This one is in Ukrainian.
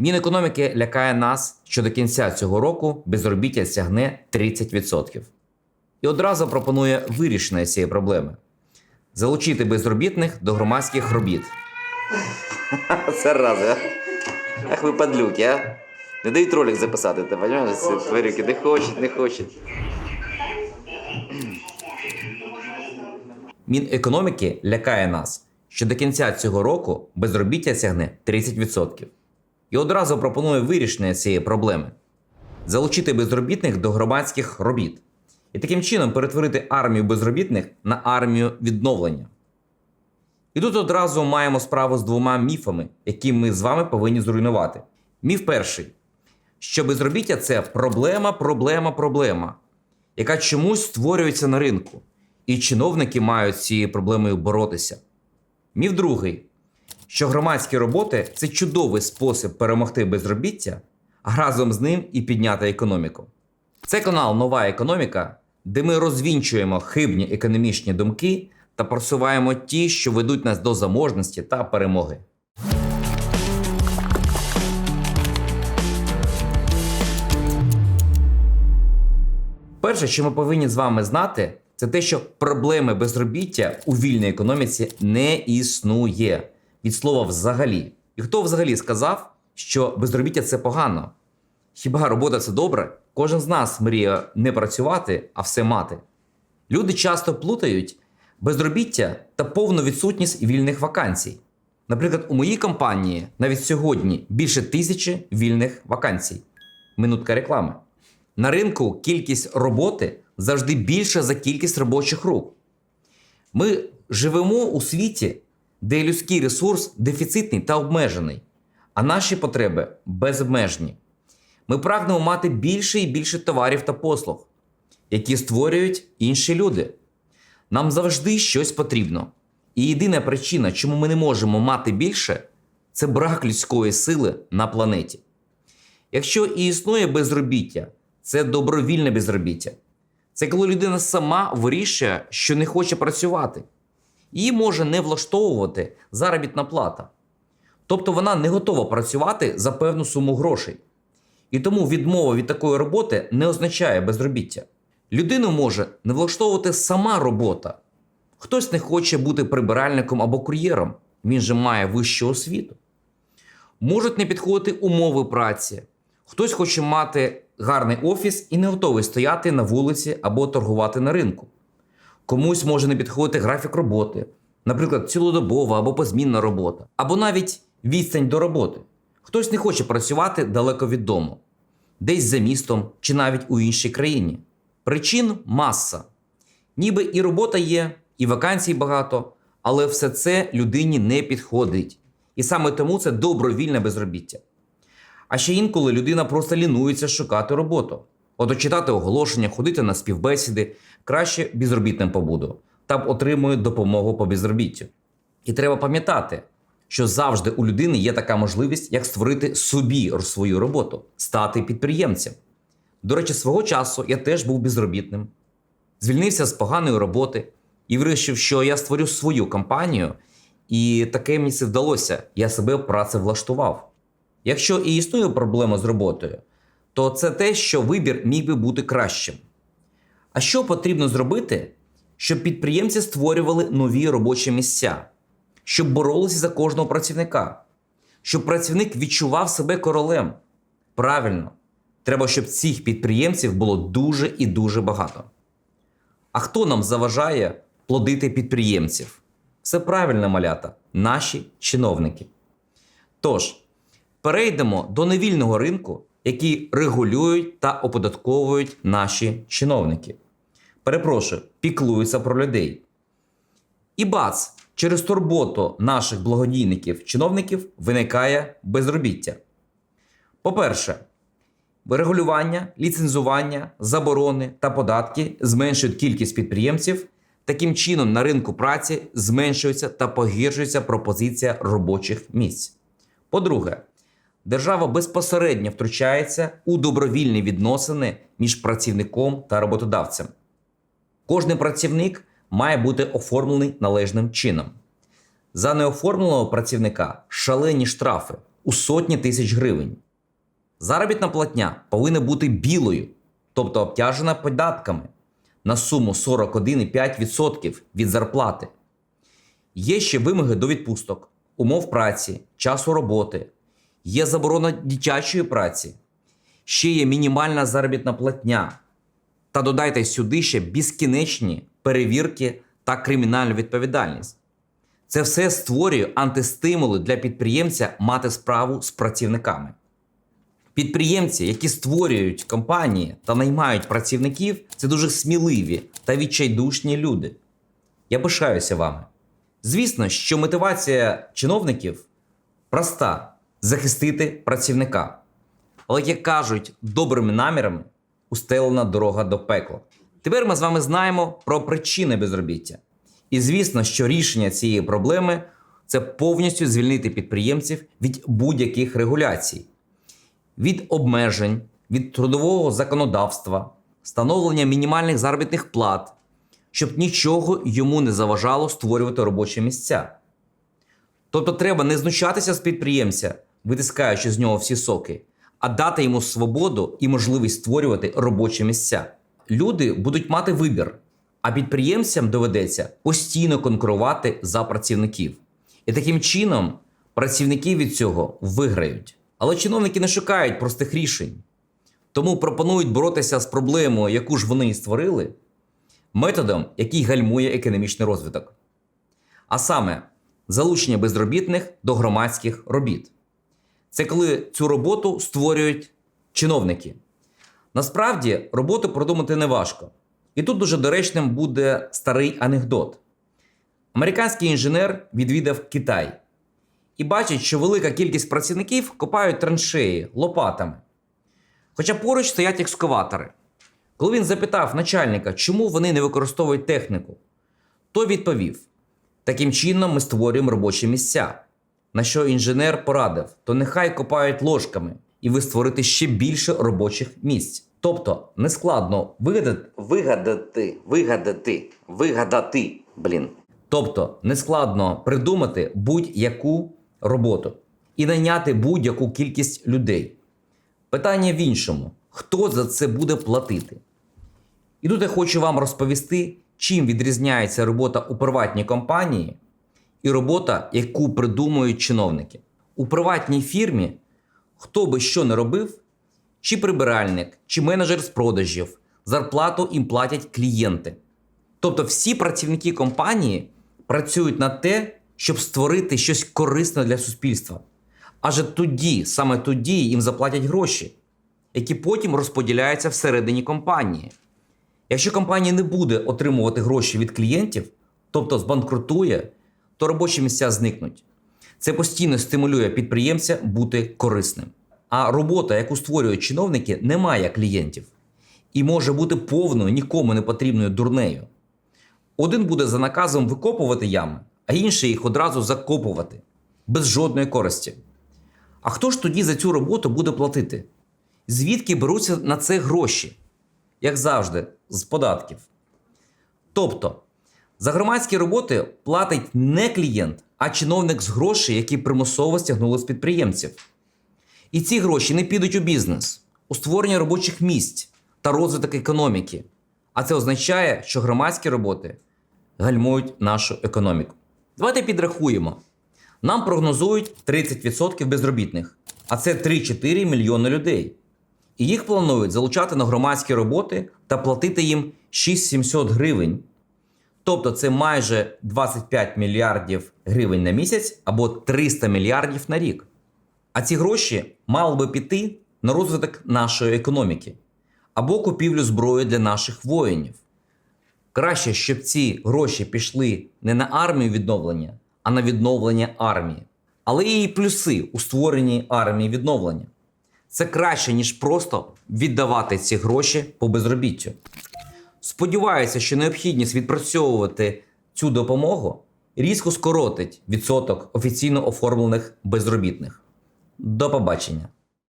Мінекономіки лякає нас, що до кінця цього року безробіття сягне 30%. І одразу пропонує вирішення цієї проблеми: залучити безробітних до громадських робіт. Це раз, а? Ах ви падлюки, а? Не дають ролик записати, ти розумієш? Тварюки не хочуть, не хочуть. Мінекономіки лякає нас, що до кінця цього року безробіття сягне 30%. І одразу пропонує вирішення цієї проблеми: залучити безробітних до громадських робіт і таким чином перетворити армію безробітних на армію відновлення. І тут одразу маємо справу з двома міфами, які ми з вами повинні зруйнувати. Міф перший, що безробіття це проблема, проблема, проблема, яка чомусь створюється на ринку, і чиновники мають з цією проблемою боротися. Міф другий, що громадські роботи це чудовий спосіб перемогти безробіття, а разом з ним і підняти економіку. Це канал Нова економіка, де ми розвінчуємо хибні економічні думки та просуваємо ті, що ведуть нас до заможності та перемоги. Перше, що ми повинні з вами знати, це те, що проблеми безробіття у вільній економіці не існує від слова взагалі. І хто взагалі сказав, що безробіття це погано? Хіба робота це добре? Кожен з нас мріє не працювати, а все мати. Люди часто плутають безробіття та повну відсутність вільних вакансій. Наприклад, у моїй компанії навіть сьогодні більше тисячі вільних вакансій. Минутка реклами. На ринку кількість роботи завжди більша за кількість робочих рук. Ми живемо у світі, де людський ресурс дефіцитний та обмежений, а наші потреби безобмежені. Ми прагнемо мати більше і більше товарів та послуг, які створюють інші люди. Нам завжди щось потрібно. І єдина причина, чому ми не можемо мати більше, це брак людської сили на планеті. Якщо і існує безробіття, це добровільне безробіття. Це коли людина сама вирішує, що не хоче працювати. Її може не влаштовувати заробітна плата. Тобто вона не готова працювати за певну суму грошей. І тому відмова від такої роботи не означає безробіття. Людину може не влаштовувати сама робота. Хтось не хоче бути прибиральником або кур'єром, він же має вищу освіту. Можуть не підходити умови праці. Хтось хоче мати гарний офіс і не готовий стояти на вулиці або торгувати на ринку. Комусь може не підходити графік роботи, наприклад, цілодобова або позмінна робота, або навіть відстань до роботи. Хтось не хоче працювати далеко від дому, десь за містом чи навіть у іншій країні. Причин маса. Ніби і робота є, і вакансій багато, але все це людині не підходить. І саме тому це добровільне безробіття. А ще інколи людина просто лінується шукати роботу. От читати оголошення, ходити на співбесіди, краще безробітним побуду та отримує допомогу по безробіттю. І треба пам'ятати, що завжди у людини є така можливість, як створити собі свою роботу, стати підприємцем. До речі, свого часу я теж був безробітним, звільнився з поганої роботи і вирішив, що я створю свою компанію, і таке мені це вдалося. Я себе працевлаштував. Якщо і існує проблема з роботою, то це те, що вибір міг би бути кращим. А що потрібно зробити, щоб підприємці створювали нові робочі місця, щоб боролися за кожного працівника, щоб працівник відчував себе королем? Правильно, треба, щоб цих підприємців було дуже і дуже багато. А хто нам заважає плодити підприємців? Все правильно, малята, наші чиновники. Тож, перейдемо до невільного ринку, який регулюють та оподатковують наші чиновники. Перепрошую, піклуються про людей. І бац, через турботу наших благодійників, чиновників виникає безробіття. По-перше, регулювання, ліцензування, заборони та податки зменшують кількість підприємців. Таким чином, на ринку праці зменшується та погіршується пропозиція робочих місць. По-друге, держава безпосередньо втручається у добровільні відносини між працівником та роботодавцем. Кожний працівник має бути оформлений належним чином. За неоформленого працівника шалені штрафи у сотні тисяч гривень. Заробітна платня повинна бути білою, тобто обтяжена податками на суму 41,5% від зарплати. Є ще вимоги до відпусток, умов праці, часу роботи, є заборона дитячої праці, ще є мінімальна заробітна платня. Та додайте сюди ще безкінечні перевірки та кримінальну відповідальність. Це все створює антистимули для підприємця мати справу з працівниками. Підприємці, які створюють компанії та наймають працівників, це дуже сміливі та відчайдушні люди. Я пишаюся вами. Звісно, що мотивація чиновників проста захистити працівника. Але, як кажуть, добрими намірами устелена дорога до пекла. Тепер ми з вами знаємо про причини безробіття. І звісно, що рішення цієї проблеми це повністю звільнити підприємців від будь-яких регуляцій, від обмежень, від трудового законодавства, встановлення мінімальних заробітних плат, щоб нічого йому не заважало створювати робочі місця. Тобто треба не знущатися з підприємця, витискаючи з нього всі соки, а дати йому свободу і можливість створювати робочі місця. Люди будуть мати вибір, а підприємцям доведеться постійно конкурувати за працівників. І таким чином працівники від цього виграють. Але чиновники не шукають простих рішень, тому пропонують боротися з проблемою, яку ж вони і створили, методом, який гальмує економічний розвиток. А саме залучення безробітних до громадських робіт. Це коли цю роботу створюють чиновники. Насправді роботу продумати не важко. І тут дуже доречним буде старий анекдот. Американський інженер відвідав Китай і бачить, що велика кількість працівників копають траншеї лопатами. Хоча поруч стоять екскаватори. Коли він запитав начальника, чому вони не використовують техніку, той відповів: таким чином ми створюємо робочі місця. На що інженер порадив, то нехай копають ложками, і ви створите ще більше робочих місць. Тобто нескладно вигадати, вигадати, вигадати, вигадати, блін. Тобто нескладно придумати будь-яку роботу і найняти будь-яку кількість людей. Питання в іншому: хто за це буде платити? І тут я хочу вам розповісти, чим відрізняється робота у приватній компанії і робота, яку придумують чиновники. У приватній фірмі, хто би що не робив, чи прибиральник, чи менеджер з продажів, зарплату їм платять клієнти. Тобто всі працівники компанії працюють на те, щоб створити щось корисне для суспільства. Адже тоді, саме тоді їм заплатять гроші, які потім розподіляються всередині компанії. Якщо компанія не буде отримувати гроші від клієнтів, тобто збанкрутує, то робочі місця зникнуть. Це постійно стимулює підприємця бути корисним. А робота, яку створюють чиновники, не має клієнтів і може бути повною нікому не потрібною дурнею. Один буде за наказом викопувати ями, а інший їх одразу закопувати без жодної користі. А хто ж тоді за цю роботу буде платити? Звідки беруться на це гроші? Як завжди, з податків. Тобто, за громадські роботи платить не клієнт, а чиновник з грошей, які примусово стягнули з підприємців. І ці гроші не підуть у бізнес, у створення робочих місць та розвиток економіки. А це означає, що громадські роботи гальмують нашу економіку. Давайте підрахуємо. Нам прогнозують 30% безробітних, а це 3-4 мільйони людей. І їх планують залучати на громадські роботи та платити їм 6700 гривень. Тобто це майже 25 мільярдів гривень на місяць або 300 мільярдів на рік. А ці гроші мали би піти на розвиток нашої економіки або купівлю зброї для наших воїнів. Краще, щоб ці гроші пішли не на армію відновлення, а на відновлення армії. Але є і плюси у створенні армії відновлення. Це краще, ніж просто віддавати ці гроші по безробіттю. Сподіваюся, що необхідність відпрацьовувати цю допомогу різко скоротить відсоток офіційно оформлених безробітних. До побачення!